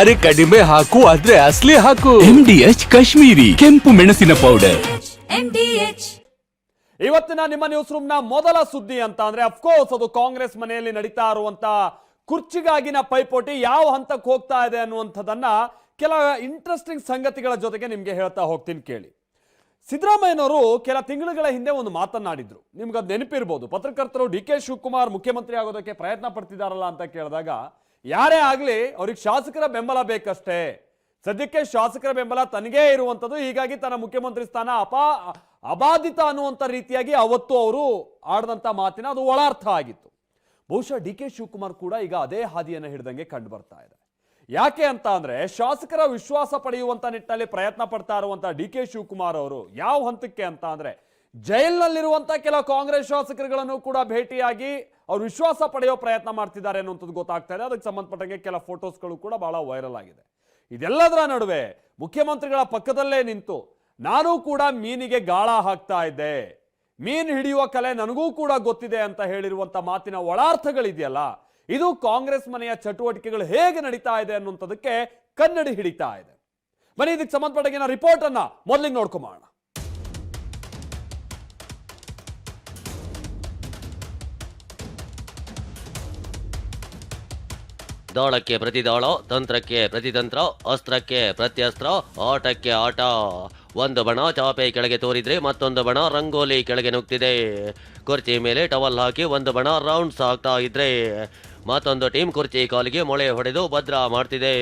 ಅರೆ ಕಡಿಮೆ ಹಾಕು ಆದ್ರೆ ಅಸ್ಲಿ ಹಾಕು. ಎಂಡಿಎಚ್ ಕಾಶ್ಮೀರಿ ಕೆಂಪು ಮೆಣಸಿನ ಪೌಡರ್ ಇವತ್ತಿನ ನಿಮ್ಮ ನ್ಯೂಸ್ ರೂಮ್ನ ಮೊದಲ ಸುದ್ದಿ ಅಂತ ಅಂದ್ರೆ ಅಫ್ಕೋರ್ಸ್ ಅದು ಕಾಂಗ್ರೆಸ್ ಮನೆಯಲ್ಲಿ ನಡೀತಾ ಇರುವಂತ ಕುರ್ಚಿಗಾಗಿನ ಪೈಪೋಟಿ ಯಾವ ಹಂತಕ್ಕೆ ಹೋಗ್ತಾ ಇದೆ ಅನ್ನುವಂಥದ್ದನ್ನ ಕೆಲ ಇಂಟ್ರೆಸ್ಟಿಂಗ್ ಸಂಗತಿಗಳ ಜೊತೆಗೆ ನಿಮ್ಗೆ ಹೇಳ್ತಾ ಹೋಗ್ತೀನಿ ಕೇಳಿ. ಸಿದ್ದರಾಮಯ್ಯನವರು ಕೆಲ ತಿಂಗಳುಗಳ ಹಿಂದೆ ಒಂದು ಮಾತನ್ನಾಡಿದ್ರು. ನಿಮ್ಗೆ ಅದು ನೆನಪಿರ್ಬೋದು ಪತ್ರಕರ್ತರು ಡಿ ಕೆ ಶಿವಕುಮಾರ್ ಮುಖ್ಯಮಂತ್ರಿ ಆಗೋದಕ್ಕೆ ಪ್ರಯತ್ನ ಪಡ್ತಿದಾರಲ್ಲ ಅಂತ ಕೇಳಿದಾಗ ಯಾರೇ ಆಗಲಿ ಅವ್ರಿಗೆ ಶಾಸಕರ ಬೆಂಬಲ ಬೇಕಷ್ಟೇ. ಸದ್ಯಕ್ಕೆ ಶಾಸಕರ ಬೆಂಬಲ ತನಗೇ ಇರುವಂಥದ್ದು, ಹೀಗಾಗಿ ತನ್ನ ಮುಖ್ಯಮಂತ್ರಿ ಸ್ಥಾನ ಅಪಾ, ಅಬಾಧಿತ ಅನ್ನುವಂಥ ರೀತಿಯಾಗಿ ಅವತ್ತು ಅವರು ಆಡಿದಂಥ ಮಾತಿನ ಅದು ಒಳಾರ್ಥ ಆಗಿತ್ತು. ಬಹುಶಃ ಡಿ ಕೆ ಶಿವಕುಮಾರ್ ಕೂಡ ಈಗ ಅದೇ ಹಾದಿಯನ್ನು ಹಿಡಿದಂಗೆ ಕಂಡು ಬರ್ತಾ ಇದೆ. ಯಾಕೆ ಅಂತ ಅಂದ್ರೆ, ಶಾಸಕರ ವಿಶ್ವಾಸ ಪಡೆಯುವಂತ ನಿಟ್ಟಿನಲ್ಲಿ ಪ್ರಯತ್ನ ಪಡ್ತಾ ಇರುವಂತ ಡಿ ಕೆ ಶಿವಕುಮಾರ್ ಅವರು ಯಾವ ಹಂತಕ್ಕೆ ಅಂತ ಅಂದ್ರೆ ಜೈಲಿನಲ್ಲಿರುವಂತ ಕೆಲ ಕಾಂಗ್ರೆಸ್ ಶಾಸಕರುಗಳನ್ನು ಕೂಡ ಭೇಟಿಯಾಗಿ ಅವ್ರು ವಿಶ್ವಾಸ ಪಡೆಯೋ ಪ್ರಯತ್ನ ಮಾಡ್ತಿದ್ದಾರೆ ಅನ್ನುವಂಥದ್ದು ಗೊತ್ತಾಗ್ತಾ ಇದೆ. ಅದಕ್ಕೆ ಸಂಬಂಧಪಟ್ಟಂಗೆ ಕೆಲ ಫೋಟೋಸ್ಗಳು ಕೂಡ ಬಹಳ ವೈರಲ್ ಆಗಿದೆ. ಇದೆಲ್ಲದರ ನಡುವೆ ಮುಖ್ಯಮಂತ್ರಿಗಳ ಪಕ್ಕದಲ್ಲೇ ನಿಂತು ನಾನು ಕೂಡ ಮೀನಿಗೆ ಗಾಳ ಹಾಕ್ತಾ ಇದ್ದೆ. ಮೀನು ಹಿಡಿಯುವ ಕಲೆ ನನಗೂ ಕೂಡ ಗೊತ್ತಿದೆ ಅಂತ ಹೇಳಿರುವಂಥ ಮಾತಿನ ಒಳಾರ್ಥಗಳಿದೆಯಲ್ಲ, ಇದು ಕಾಂಗ್ರೆಸ್ ಮನೆಯ ಚಟುವಟಿಕೆಗಳು ಹೇಗೆ ನಡೀತಾ ಇದೆ ಅನ್ನುವಂಥದ್ದಕ್ಕೆ ಕನ್ನಡಿ ಹಿಡಿತಾ ಇದೆ. ಬನ್ನಿ, ಇದಕ್ಕೆ ಸಂಬಂಧಪಟ್ಟಂಗೆ ರಿಪೋರ್ಟ್ ಅನ್ನ ಮೊದಲಿಗೆ ನೋಡ್ಕೊಂಬೋಣ ದಾಳಕ್ಕೆ ಪ್ರತಿದಾಳ, ತಂತ್ರಕ್ಕೆ ಪ್ರತಿತಂತ್ರ, ಅಸ್ತ್ರಕ್ಕೆ ಪ್ರತ್ಯಸ್ತ್ರ, ಆಟಕ್ಕೆ ಆಟ. ಒಂದು ಬಣ ಚಾಪೆ ಕೆಳಗೆ ತೋರಿದ್ರೆ ಮತ್ತೊಂದು ಬಣ ರಂಗೋಲಿ ಕೆಳಗೆ ನುಗ್ತಿದೆ. ಕುರ್ಚಿ ಮೇಲೆ ಟವಲ್ ಹಾಕಿ ಒಂದು ಬಣ ರೌಂಡ್ಸ್ ಆಗ್ತಾ ಇದ್ರೆ ಮತ್ತೊಂದು ಟೀಮ್ ಕುರ್ಚಿ ಕಾಲಿಗೆ ಮೊಳೆ ಹೊಡೆದು ಭದ್ರ ಮಾಡ್ತಿದೆ.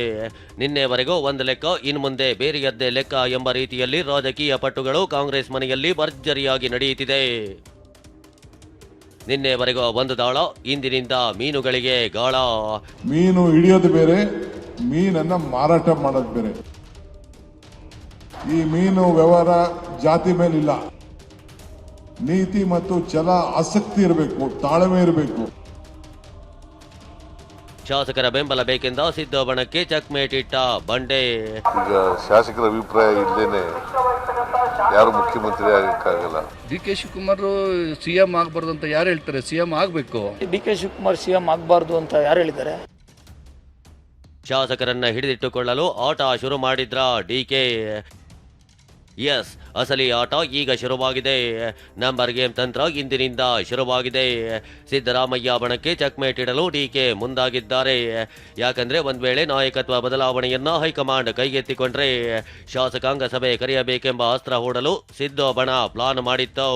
ನಿನ್ನೆವರೆಗೂ ಒಂದು ಲೆಕ್ಕ ಇನ್ನು ಮುಂದೆ ಬೇರೆಯದ್ದೇ ಲೆಕ್ಕ ಎಂಬ ರೀತಿಯಲ್ಲಿ ರಾಜಕೀಯ ಪಟ್ಟುಗಳು ಕಾಂಗ್ರೆಸ್ ಮನೆಯಲ್ಲಿ ಭರ್ಜರಿಯಾಗಿ ನಡೆಯುತ್ತಿದೆ. ನಿನ್ನೆವರೆಗೂ ಒಂದು ದಾಳ ಇಂದಿನಿಂದ ಮೀನುಗಳಿಗೆ ಗಾಳ. ಮೀನು ಹಿಡಿಯೋದು ಬೇರೆ ಮೀನನ್ನ ಮಾರಾಟ ಮಾಡೋದು ಬೇರೆ. ಈ ಮೀನು ವ್ಯವಹಾರ ಜಾತಿ ಮೇಲಿಲ್ಲ. ನೀತಿ ಮತ್ತು ಛಲ ಆಸಕ್ತಿ ಇರಬೇಕು ತಾಳ್ಮೆ ಇರಬೇಕು. ಶಾಸಕರ ಬೆಂಬಲ ಬೇಕೆಂದ ಸಿದ್ದೋಬಣಕ್ಕೆ ಚಕ್ಮೇಟ್ ಇಟ್ಟ ಬಂಡೆ. ಈಗ ಶಾಸಕರ ಅಭಿಪ್ರಾಯ ಇಲ್ದೇನೆ ಯಾರು ಮುಖ್ಯಮಂತ್ರಿ ಆಗಕ್ಕಾಗಲ್ಲ D K Shivakumar C M ಆಗಬಾರ್ದು ಅಂತ ಯಾರು ಹೇಳ್ತಾರೆ? ಸಿ ಎಂ ಆಗಬೇಕು. D K Shivakumar C M ಆಗಬಾರ್ದು ಅಂತ ಯಾರು ಹೇಳಿದ್ದಾರೆ? ಶಾಸಕರನ್ನ ಹಿಡಿದಿಟ್ಟುಕೊಳ್ಳಲು ಆಟ ಶುರು ಮಾಡಿದ್ರ ಡಿಕೆ ಎಸ್. ಅಸಲಿ ಆಟ ಈಗ ಶುರುವಾಗಿದೆ. ನಂಬರ್ ಗೇಮ್ ತಂತ್ರ ಇಂದಿನಿಂದ ಶುರುವಾಗಿದೆ. ಸಿದ್ದರಾಮಯ್ಯ ಬಣಕ್ಕೆ ಚಕ್ಮೇಟ್ ಇಡಲು ಡಿಕೆ ಮುಂದಾಗಿದ್ದಾರೆ. ಯಾಕಂದ್ರೆ ಒಂದ್ ವೇಳೆ ನಾಯಕತ್ವ ಬದಲಾವಣೆಯನ್ನ ಹೈಕಮಾಂಡ್ ಕೈಗೆತ್ತಿಕೊಂಡ್ರೆ ಶಾಸಕಾಂಗ ಸಭೆ ಕರೆಯಬೇಕೆಂಬ ಅಸ್ತ್ರ ಹೂಡಲು ಸಿದ್ದು ಬಣ ಪ್ಲಾನ್ ಮಾಡಿತ್ತು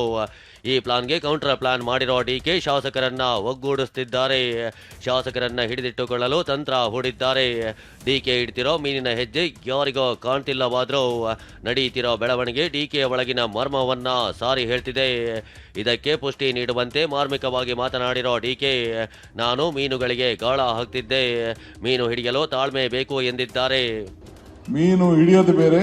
ಈ ಪ್ಲಾನ್ಗೆ ಕೌಂಟರ್ ಪ್ಲಾನ್ ಮಾಡಿರೋ ಡಿಕೆ ಶಾಸಕರನ್ನ ಒಗ್ಗೂಡಿಸ್ತಿದ್ದಾರೆ. ಶಾಸಕರನ್ನ ಹಿಡಿದಿಟ್ಟುಕೊಳ್ಳಲು ತಂತ್ರ ಹೂಡಿದ್ದಾರೆ. ಡಿಕೆ ಇಡ್ತಿರೋ ಮೀನಿನ ಹೆಜ್ಜೆ ಯಾರಿಗೋ ಕಾಣ್ತಿಲ್ಲವಾದ್ರೂ ನಡೆಯುತ್ತಿರೋ ಬೆಳವಣಿಗೆ ಡಿಕೆ ಒಳಗಿನ ಮರ್ಮವನ್ನ ಸಾರಿ ಹೇಳ್ತಿದೆ. ಇದಕ್ಕೆ ಪುಷ್ಟಿ ನೀಡುವಂತೆ ಮಾರ್ಮಿಕವಾಗಿ ಮಾತನಾಡಿರೋ ಡಿಕೆ ನಾನು ಮೀನುಗಳಿಗೆ ಗಾಳ ಹಾಕ್ತಿದ್ದೆ. ಮೀನು ಹಿಡಿಯಲು ತಾಳ್ಮೆ ಬೇಕು ಎಂದಿದ್ದಾರೆ. ಮೀನು ಹಿಡಿಯೋದು ಬೇರೆ,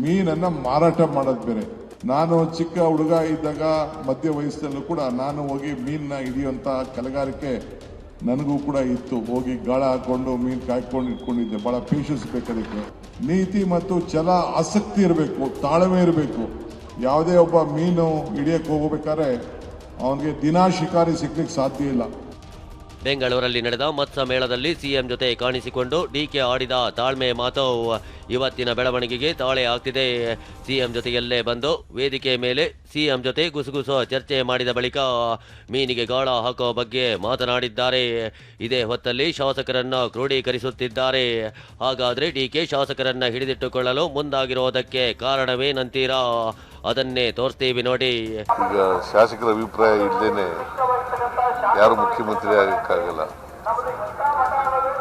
ಮೀನನ್ನ ಮಾರಾಟ ಮಾಡೋದು ಬೇರೆ. ನಾನು ಚಿಕ್ಕ ಹುಡುಗ ಇದ್ದಾಗ ಮಧ್ಯ ವಯಸ್ಸಲ್ಲೂ ಕೂಡ ನಾನು ಹೋಗಿ ಮೀನನ್ನ ಹಿಡಿಯುವಂತ ಕಲೆಗಾರಿಕೆ ನನಗೂ ಕೂಡ ಇತ್ತು. ಹೋಗಿ ಗಾಳ ಹಾಕೊಂಡು ಮೀನು ಕಾಯ್ಕೊಂಡು ಇಟ್ಕೊಂಡಿದ್ದೆ. ಬಹಳ ಪೇಷನ್ಸ್ ಬೇಕು ನೀತಿ ಮತ್ತು ಛಲ ಆಸಕ್ತಿ ಇರಬೇಕು, ತಾಳ್ಮೆ ಇರಬೇಕು. ಯಾವುದೇ ಒಬ್ಬ ಮೀನು ಹಿಡಿಯಕ್ಕೆ ಹೋಗಬೇಕಾದ್ರೆ ಅವನಿಗೆ ದಿನಾ ಶಿಕಾರಿ ಸಿಗ್ಲಿಕ್ಕೆ ಸಾಧ್ಯ ಇಲ್ಲ. ಬೆಂಗಳೂರಲ್ಲಿ ನಡೆದ ಮತ್ಸ ಮೇಳದಲ್ಲಿ ಸಿಎಂ ಜೊತೆ ಕಾಣಿಸಿಕೊಂಡು ಡಿಕೆ ಆಡಿದ ತಾಳ್ಮೆ ಮಾತು ಇವತ್ತಿನ ಬೆಳವಣಿಗೆಗೆ ತಾಳೆ ಆಗ್ತಿದೆ ಸಿಎಂ ಜೊತೆಯಲ್ಲೇ ಬಂದು ವೇದಿಕೆ ಮೇಲೆ ಸಿಎಂ ಜೊತೆ ಗುಸುಗುಸು ಚರ್ಚೆ ಮಾಡಿದ ಬಳಿಕ ಮೀನಿಗೆ ಗಾಳ ಹಾಕೋ ಬಗ್ಗೆ ಮಾತನಾಡಿದ್ದಾರೆ. ಇದೇ ಹೊತ್ತಲ್ಲಿ ಶಾಸಕರನ್ನು ಕ್ರೋಢೀಕರಿಸುತ್ತಿದ್ದಾರೆ ಹಾಗಾದರೆ ಡಿಕೆ ಶಾಸಕರನ್ನು ಹಿಡಿದಿಟ್ಟುಕೊಳ್ಳಲು ಮುಂದಾಗಿರೋದಕ್ಕೆ ಕಾರಣವೇನಂತೀರಾ? ಅದನ್ನೇ ತೋರಿಸ್ತೀವಿ ನೋಡಿ. ಈಗ ಶಾಸಕರ ಅಭಿಪ್ರಾಯ ಇಲ್ದೇನೆ ಯಾರು ಮುಖ್ಯಮಂತ್ರಿ ಆಗಕ್ಕಾಗಲ್ಲ.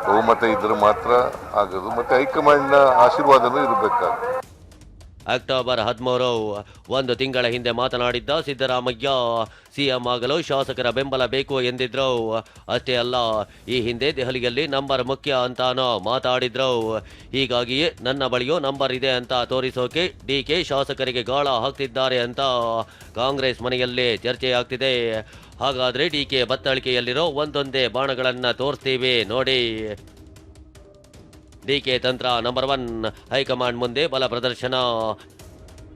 ಬಹುಮತ ಇದ್ರೆ ಮಾತ್ರ ಆಗೋದು. ಮತ್ತೆ ಹೈಕಮಾಂಡ್ನ ಆಶೀರ್ವಾದನೂ ಇರಬೇಕಾಗುತ್ತೆ ಅಕ್ಟೋಬರ್ ಹದಿಮೂರು, ಒಂದು ತಿಂಗಳ ಹಿಂದೆ ಮಾತನಾಡಿದ್ದ ಸಿದ್ದರಾಮಯ್ಯ, ಸಿಎಂ ಆಗಲು ಶಾಸಕರ ಬೆಂಬಲ ಬೇಕು ಎಂದಿದ್ರು. ಅಷ್ಟೇ ಅಲ್ಲ, ಈ ಹಿಂದೆ ದೆಹಲಿಯಲ್ಲಿ ನಂಬರ್ ಮುಖ್ಯ ಅಂತಾನೋ ಮಾತಾಡಿದ್ರು. ಹೀಗಾಗಿಯೇ ನನ್ನ ಬಳಿಯೂ ನಂಬರ್ ಇದೆ ಅಂತ ತೋರಿಸೋಕೆ ಡಿ ಕೆ ಶಾಸಕರಿಗೆ ಗಾಳ ಹಾಕ್ತಿದ್ದಾರೆ ಅಂತ ಕಾಂಗ್ರೆಸ್ ಮನೆಯಲ್ಲೇ ಚರ್ಚೆಯಾಗ್ತಿದೆ. ಡಿ ಕೆ ಬತ್ತಳಿಕೆಯಲ್ಲಿರೋ ಒಂದೊಂದೇ ಬಾಣಗಳನ್ನು ತೋರಿಸ್ತೀವಿ ನೋಡಿ. ಡಿಕೆ ತಂತ್ರ ನಂಬರ್ ಒನ್ ಹೈಕಮಾಂಡ್ ಮುಂದೆ ಬಲ ಪ್ರದರ್ಶನ.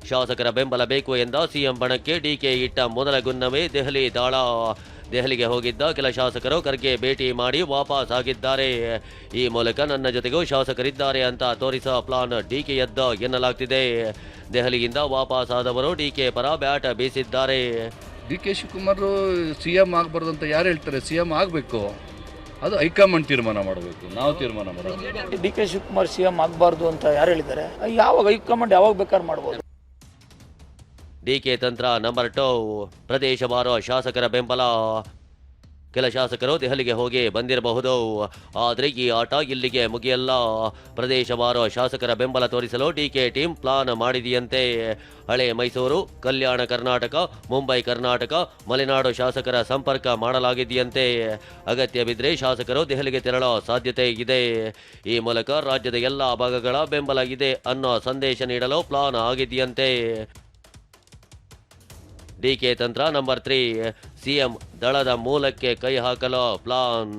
ಶಾಸಕರ ಬೆಂಬಲ ಬೇಕು ಎಂದ ಸಿಎಂ ಬಣಕ್ಕೆ ಡಿಕೆ ಇಟ್ಟ ಮೊದಲ ಗುನ್ನವೇ ದೆಹಲಿ ದಾಳ ದೆಹಲಿಗೆ ಹೋಗಿದ್ದ ಕೆಲ ಶಾಸಕರು ಖರ್ಗೆ ಭೇಟಿ ಮಾಡಿ ವಾಪಸ್ ಆಗಿದ್ದಾರೆ. ಈ ಮೂಲಕ ನನ್ನ ಜೊತೆಗೂ ಶಾಸಕರಿದ್ದಾರೆ ಅಂತ ತೋರಿಸೋ ಪ್ಲಾನ್ ಡಿಕೆಯದ್ದ ಎನ್ನಲಾಗ್ತಿದೆ. ದೆಹಲಿಯಿಂದ ವಾಪಸ್ ಆದವರು ಡಿಕೆ ಪರ ಬ್ಯಾಟ್ ಬೀಸಿದ್ದಾರೆ. D K Shivakumar C M ಆಗಬಾರ್ದು ಅಂತ ಯಾರು ಹೇಳ್ತಾರೆ? ಸಿ ಎಂ ಆಗಬೇಕು. ಅದು ಹೈಕಮಾಂಡ್ ತೀರ್ಮಾನ ಮಾಡಬೇಕು. ನಾವು ತೀರ್ಮಾನ ಮಾಡಬೇಕು D K Shivakumar C M ಆಗಬಾರ್ದು ಅಂತ ಯಾರು ಹೇಳಿದ್ದಾರೆ? ಯಾವಾಗ ಹೈಕಮಾಂಡ್ ಯಾವಾಗ ಬೇಕಾದ್ರೆ ಮಾಡ್ಬೋದು. ಡಿಕೆ ತಂತ್ರ ನಂಬರ್ ಟೂ ಪ್ರದೇಶವಾರು ಶಾಸಕರ ಬೆಂಬಲ. ಕೆಲ ಶಾಸಕರು ದೆಹಲಿಗೆ ಹೋಗಿ ಬಂದಿರಬಹುದು. ಆದರೆ ಈ ಆಟ ಇಲ್ಲಿಗೆ ಮುಗಿಯಲ್ಲ. ಪ್ರದೇಶವಾರು ಶಾಸಕರ ಬೆಂಬಲ ತೋರಿಸಲು ಡಿಕೆ ಟೀಮ್ ಪ್ಲಾನ್ ಮಾಡಿದೆಯಂತೆ. ಹಳೆ ಮೈಸೂರು, ಕಲ್ಯಾಣ ಕರ್ನಾಟಕ, ಮುಂಬೈ ಕರ್ನಾಟಕ, ಮಲೆನಾಡು ಶಾಸಕರ ಸಂಪರ್ಕ ಮಾಡಲಾಗಿದೆಯಂತೆ. ಅಗತ್ಯ ಬಿದ್ದರೆ ಶಾಸಕರು ದೆಹಲಿಗೆ ತೆರಳೋ ಸಾಧ್ಯತೆ ಇದೆ. ಈ ಮೂಲಕ ರಾಜ್ಯದ ಎಲ್ಲ ಭಾಗಗಳ ಬೆಂಬಲ ಇದೆ ಅನ್ನೋ ಸಂದೇಶ ನೀಡಲು ಪ್ಲಾನ್ ಆಗಿದೆಯಂತೆ. ಡಿಕೆ ತಂತ್ರ ನಂಬರ್ ತ್ರೀ. ಸಿಎಂ ದಳದ ಮೂಲಕ್ಕೆ ಕೈ ಹಾಕಲು ಪ್ಲಾನ್.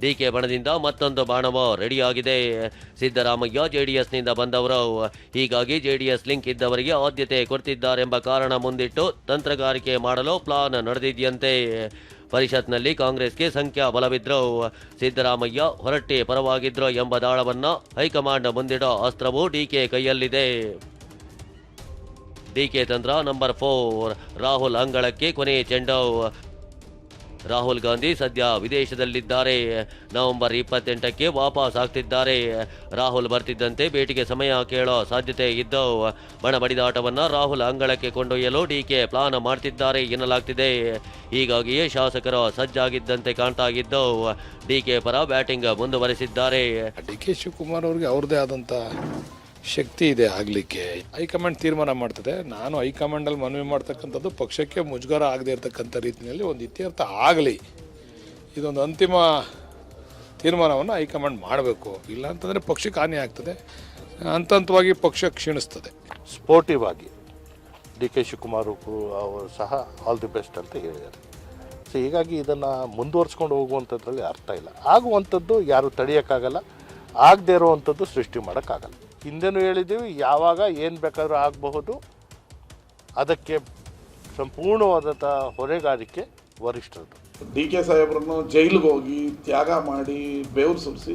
ಡಿಕೆ ಬಣದಿಂದ ಮತ್ತೊಂದು ಬಾಣವು ರೆಡಿಯಾಗಿದೆ. ಸಿದ್ದರಾಮಯ್ಯ ಜೆಡಿಎಸ್ನಿಂದ ಬಂದವರು. ಹೀಗಾಗಿ ಜೆಡಿಎಸ್ ಲಿಂಕ್ ಇದ್ದವರಿಗೆ ಆದ್ಯತೆ ಕೊಡ್ತಿದ್ದಾರೆಂಬ ಕಾರಣ ಮುಂದಿಟ್ಟು ತಂತ್ರಗಾರಿಕೆ ಮಾಡಲು ಪ್ಲಾನ್ ನಡೆದಿದೆಯಂತೆ. ಪರಿಷತ್ನಲ್ಲಿ ಕಾಂಗ್ರೆಸ್ಗೆ ಸಂಖ್ಯಾ ಬಲವಿದ್ರು. ಸಿದ್ದರಾಮಯ್ಯ ಹೊರಟ್ಟಿ ಪರವಾಗಿದ್ರು ಎಂಬ ದಾಳವನ್ನು ಹೈಕಮಾಂಡ್ ಮುಂದಿಡೋ ಅಸ್ತ್ರವು ಡಿಕೆ ಕೈಯಲ್ಲಿದೆ. ಡಿಕೆ ತಂತ್ರ ನಂಬರ್ ಫೋರ್ ರಾಹುಲ್ ಅಂಗಳಕ್ಕೆ ಕೊನೆ ಚೆಂಡು ರಾಹುಲ್ ಗಾಂಧಿ ಸದ್ಯ ವಿದೇಶದಲ್ಲಿದ್ದಾರೆ. ನವೆಂಬರ್ ಇಪ್ಪತ್ತೆಂಟಕ್ಕೆ ವಾಪಸ್ ಆಗ್ತಿದ್ದಾರೆ. ರಾಹುಲ್ ಬರ್ತಿದ್ದಂತೆ ಭೇಟಿಗೆ ಸಮಯ ಕೇಳೋ ಸಾಧ್ಯತೆ ಇದ್ದು ಬಣ ಬಡಿದಾಟವನ್ನು ರಾಹುಲ್ ಅಂಗಳಕ್ಕೆ ಕೊಂಡೊಯ್ಯಲು ಡಿಕೆ ಪ್ಲಾನ್ ಮಾಡ್ತಿದ್ದಾರೆ ಎನ್ನಲಾಗ್ತಿದೆ. ಹೀಗಾಗಿಯೇ ಶಾಸಕರು ಸಜ್ಜಾಗಿದ್ದಂತೆ ಕಾಣ್ತಾ ಇದ್ದು ಡಿಕೆ ಪರ ಬ್ಯಾಟಿಂಗ್ ಮುಂದುವರೆಸಿದ್ದಾರೆ. ಡಿ ಕೆ ಶಿವಕುಮಾರ್ ಅವರಿಗೆ ಅವ್ರದ್ದೇ ಆದಂಥ ಶಕ್ತಿ ಇದೆ ಆಗಲಿಕ್ಕೆ. ಹೈಕಮಾಂಡ್ ತೀರ್ಮಾನ ಮಾಡ್ತದೆ. ನಾನು ಹೈಕಮಾಂಡಲ್ಲಿ ಮನವಿ ಮಾಡ್ತಕ್ಕಂಥದ್ದು ಪಕ್ಷಕ್ಕೆ ಮುಜುಗರ ಆಗದೆ ಇರತಕ್ಕಂಥ ರೀತಿಯಲ್ಲಿ ಒಂದು ಇತ್ಯರ್ಥ ಆಗಲಿ. ಇದೊಂದು ಅಂತಿಮ ತೀರ್ಮಾನವನ್ನು ಹೈಕಮಾಂಡ್ ಮಾಡಬೇಕು. ಇಲ್ಲ ಅಂತಂದರೆ ಪಕ್ಷಕ್ಕೆ ಹಾನಿ ಆಗ್ತದೆ. ಹಂತ ಹಂತವಾಗಿ ಪಕ್ಷ ಕ್ಷೀಣಿಸ್ತದೆ. ಸ್ಪೋರ್ಟಿವ್ ಆಗಿ ಡಿ ಕೆ ಶಿವಕುಮಾರ್ ಅವರು ಸಹ ಆಲ್ ದಿ ಬೆಸ್ಟ್ ಅಂತ ಹೇಳಿದ್ದಾರೆ. ಸೊ ಹೀಗಾಗಿ ಇದನ್ನು ಮುಂದುವರ್ಸ್ಕೊಂಡು ಹೋಗುವಂಥದ್ರಲ್ಲಿ ಅರ್ಥ ಇಲ್ಲ. ಆಗುವಂಥದ್ದು ಯಾರು ತಡೆಯೋಕ್ಕಾಗಲ್ಲ. ಆಗದೇ ಇರುವಂಥದ್ದು ಸೃಷ್ಟಿ ಮಾಡೋಕ್ಕಾಗಲ್ಲ. ಹಿಂದೆನೂ ಹೇಳಿದ್ದೀವಿ, ಯಾವಾಗ ಏನು ಬೇಕಾದರೂ ಆಗಬಹುದು. ಅದಕ್ಕೆ ಸಂಪೂರ್ಣವಾದಂಥ ಹೊರೆಗಾರಿಕೆ ವರಿಷ್ಠರು ಡಿ ಕೆ ಸಾಹೇಬ್ರನ್ನು ಜೈಲಿಗೆ ಹೋಗಿ ತ್ಯಾಗ ಮಾಡಿ ಬೆವರು ಸುರಿಸಿ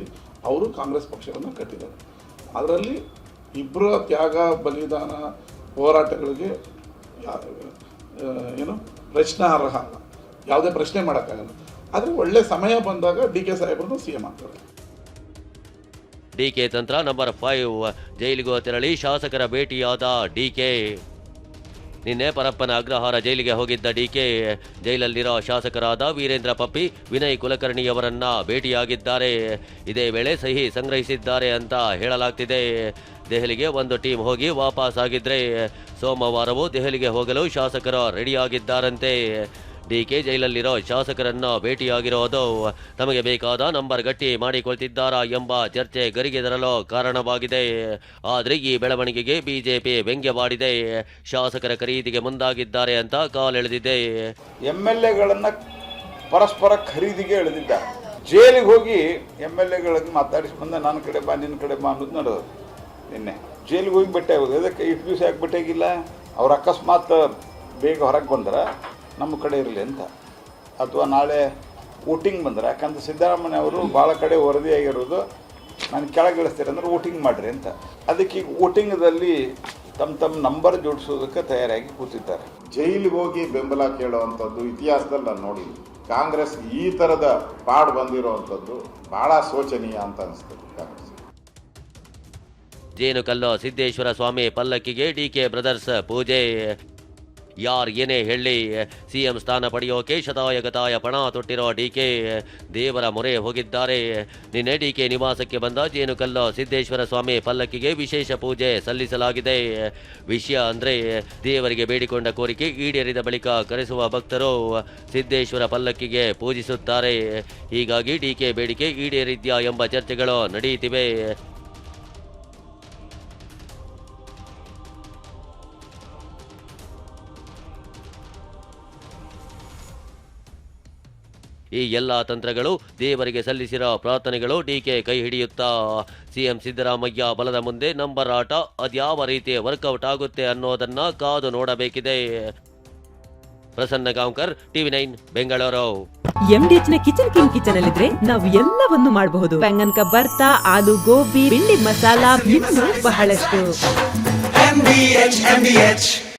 ಅವರು ಕಾಂಗ್ರೆಸ್ ಪಕ್ಷವನ್ನು ಕಟ್ಟಿದ್ದಾರೆ. ಅದರಲ್ಲಿ ಇಬ್ಬರ ತ್ಯಾಗ, ಬಲಿದಾನ ಹೋರಾಟಗಳಿಗೆ ಏನು ಪ್ರಶ್ನಾರ್ಹ ಅಲ್ಲ. ಯಾವುದೇ ಪ್ರಶ್ನೆ ಮಾಡೋಕ್ಕಾಗಲ್ಲ. ಆದರೆ ಒಳ್ಳೆ ಸಮಯ ಬಂದಾಗ ಡಿ ಕೆ ಸಾಹೇಬ್ರನ್ನು ಸಿ ಎಂ ಆಗ್ತಾರೆ ಡಿಕೆ ತಂತ್ರ ನಂಬರ್ ಫೈವ್. ಜೈಲಿಗೂ ತೆರಳಿ ಶಾಸಕರ ಭೇಟಿಯಾದ ಡಿಕೆ ನಿನ್ನೆ ಪರಪ್ಪನ ಅಗ್ರಹಾರ ಜೈಲಿಗೆ ಹೋಗಿದ್ದ ಡಿಕೆ ಜೈಲಲ್ಲಿರೋ ಶಾಸಕರಾದ ವೀರೇಂದ್ರ ಪಪ್ಪಿ, ವಿನಯ್ ಕುಲಕರ್ಣಿಯವರನ್ನ ಭೇಟಿಯಾಗಿದ್ದಾರೆ. ಇದೇ ವೇಳೆ ಸಹಿ ಸಂಗ್ರಹಿಸಿದ್ದಾರೆ ಅಂತ ಹೇಳಲಾಗ್ತಿದೆ. ದೆಹಲಿಗೆ ಒಂದು ಟೀಮ್ ಹೋಗಿ ವಾಪಸ್ ಆಗಿದ್ರೆ ಸೋಮವಾರವೂ ದೆಹಲಿಗೆ ಹೋಗಲು ಶಾಸಕರು ರೆಡಿಯಾಗಿದ್ದಾರಂತೆ. ಡಿಕೆ ಜೈಲಲ್ಲಿರೋ ಶಾಸಕರನ್ನ ಭೇಟಿಯಾಗಿರೋದು ತಮಗೆ ಬೇಕಾದ ನಂಬರ್ ಗಟ್ಟಿ ಮಾಡಿಕೊಳ್ತಿದ್ದಾರಾ ಎಂಬ ಚರ್ಚೆ ಗರಿಗೆದರಲು ಕಾರಣವಾಗಿದೆ. ಆದರೆ ಈ ಬೆಳವಣಿಗೆಗೆ ಬಿಜೆಪಿ ವ್ಯಂಗ್ಯವಾಡಿದೆ ಶಾಸಕರ ಖರೀದಿಗೆ ಮುಂದಾಗಿದ್ದಾರೆ ಅಂತ ಕಾಲೆಳೆದಿದೆ ಎಂ ಎಲ್ ಪರಸ್ಪರ ಖರೀದಿಗೆ ಎಳೆದಿದ್ದಾರೆ. ಜೈಲಿಗೆ ಹೋಗಿ ಎಂ ಎಲ್ ಎಗಳನ್ನು ಮಾತಾಡಿಸಿ ಬಂದ ನನ್ನ ಕಡೆ ಬಾ, ನಿನ್ನ ಕಡೆ ಬಾ ಅನ್ನೋದು ನಡೆದು ನಿನ್ನೆ. ಜೈಲಿಗೆ ಹೋಗಿ ಭೇಟಿ ಆಗೋದು ಅದಕ್ಕೆ ಇಷ್ಟು ದಿವಸ ಯಾಕೆ ಭೇಟಿಯಾಗಿಲ್ಲ ಅವ್ರು ಅಕಸ್ಮಾತ್ ಬೇಗ ಹೊರಗೆ ಬಂದ್ರೆ ನಮ್ಮ ಕಡೆ ಇರಲಿ ಅಂತ. ಅಥವಾ ನಾಳೆ ವೋಟಿಂಗ್ ಬಂದ್ರೆ ಯಾಕಂದ್ರೆ ಸಿದ್ದರಾಮಯ್ಯ ಅವರು ಭಾಳ ಕಡೆ ವರದಿಯಾಗಿರೋದು ನಾನು ಕೆಳಗಿಳಿಸ್ತೀರ ಅಂದ್ರೆ ವೋಟಿಂಗ್ ಮಾಡಿರಿ ಅಂತ. ಅದಕ್ಕೆ ಈಗ ವೋಟಿಂಗದಲ್ಲಿ ತಮ್ಮ ತಮ್ಮ ನಂಬರ್ ಜೋಡಿಸೋದಕ್ಕೆ ತಯಾರಾಗಿ ಕೂತಿದ್ದಾರೆ. ಜೈಲಿಗೆ ಹೋಗಿ ಬೆಂಬಲ ಕೇಳುವಂಥದ್ದು ಇತಿಹಾಸದಲ್ಲಿ ನಾನು ನೋಡಿ ಕಾಂಗ್ರೆಸ್ ಈ ಥರದ ಪಾಡು ಬಂದಿರುವಂಥದ್ದು ಭಾಳ ಶೋಚನೀಯ ಅಂತ ಅನಿಸ್ತದೆ ಕಾಂಗ್ರೆಸ್ ಜೇನುಕಲ್ಲು ಸಿದ್ದೇಶ್ವರ ಸ್ವಾಮಿ ಪಲ್ಲಕ್ಕಿಗೆ ಡಿಕೆ ಬ್ರದರ್ಸ್ ಪೂಜೆ. ಯಾರ್ ಏನೇ ಹೇಳಿ, ಸಿಎಂ ಸ್ಥಾನ ಪಡೆಯೋಕೆ ಶತಾಯಗತಾಯ ಪಣ ತೊಟ್ಟಿರೋ ಡಿ ಕೆ ದೇವರ ಮೊರೆ ಹೋಗಿದ್ದಾರೆ. ನಿನ್ನೆ ಡಿಕೆ ನಿವಾಸಕ್ಕೆ ಬಂದ ಜೇನುಕಲ್ಲು ಸಿದ್ದೇಶ್ವರ ಸ್ವಾಮಿ ಪಲ್ಲಕ್ಕಿಗೆ ವಿಶೇಷ ಪೂಜೆ ಸಲ್ಲಿಸಲಾಗಿದೆ. ವಿಷಯ ಅಂದ್ರೆ ದೇವರಿಗೆ ಬೇಡಿಕೊಂಡ ಕೋರಿಕೆ ಈಡೇರಿದ ಬಳಿಕ ಕರೆಸುವ ಭಕ್ತರು ಸಿದ್ದೇಶ್ವರ ಪಲ್ಲಕ್ಕಿಗೆ ಪೂಜಿಸುತ್ತಾರೆ. ಹೀಗಾಗಿ ಡಿಕೆ ಬೇಡಿಕೆ ಈಡೇರಿದ್ಯಾ ಎಂಬ ಚರ್ಚೆಗಳು ನಡೆಯುತ್ತಿವೆ. ಈ ಎಲ್ಲ ತಂತ್ರಗಳು ದೇವರಿಗೆ ಸಲ್ಲಿಸಿರೋ ಪ್ರಾರ್ಥನೆಗಳು ಡಿಕೆ ಕೈ ಹಿಡಿಯುತ್ತಾ. ಸಿಎಂ ಸಿದ್ದರಾಮಯ್ಯ ಬಲದ ಮುಂದೆ ನಂಬರ್ ಆಟ ಅದ್ಯಾವ ರೀತಿ ವರ್ಕೌಟ್ ಆಗುತ್ತೆ ಅನ್ನೋದನ್ನ ಕಾದು ನೋಡಬೇಕಿದೆ. Prasanna Gaonkar TV nine Bengaluru. ಎಂಡಿಎಚ್ನ kitchen king kitchen ಅಲ್ಲಿದ್ರೆ ನಾವು ಎಲ್ಲವನ್ನು ಮಾಡಬಹುದು. ಬೆಂಗನ್ ಬರ್ತಾ ಆಲೂ ಗೋಬಿ ಬಿಂಡಿ ಮಸಾಲಾ ಇನ್ನು ಬಹಳಷ್ಟು.